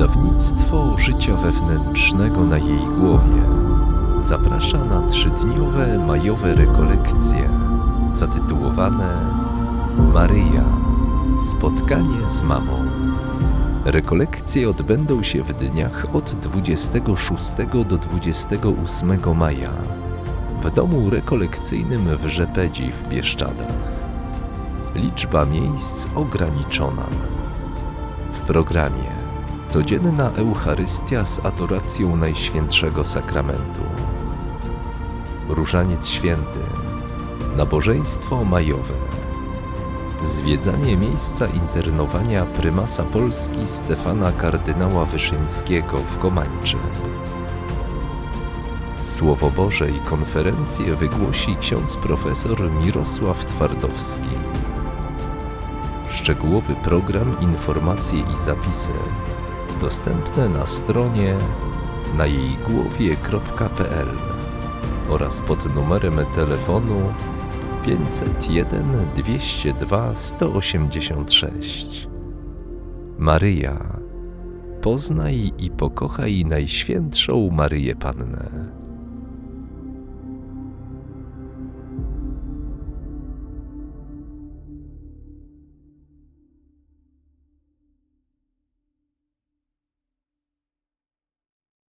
Nabożeństwo życia wewnętrznego na jej głowie zaprasza na trzydniowe majowe rekolekcje zatytułowane Maryja Spotkanie z Mamą. Rekolekcje odbędą się w dniach od 26 do 28 maja w domu rekolekcyjnym w Rzepedzi w Bieszczadach. Liczba miejsc ograniczona. W programie codzienna Eucharystia z adoracją Najświętszego Sakramentu. Różaniec Święty, nabożeństwo majowe, zwiedzanie miejsca internowania prymasa Polski Stefana kardynała Wyszyńskiego w Komańczy. Słowo Boże i konferencję wygłosi ksiądz profesor Mirosław Twardowski. Szczegółowy program, informacje i zapisy dostępne na stronie na jej głowie.pl oraz pod numerem telefonu 501 202 186. Maryja, poznaj i pokochaj Najświętszą Maryję Pannę.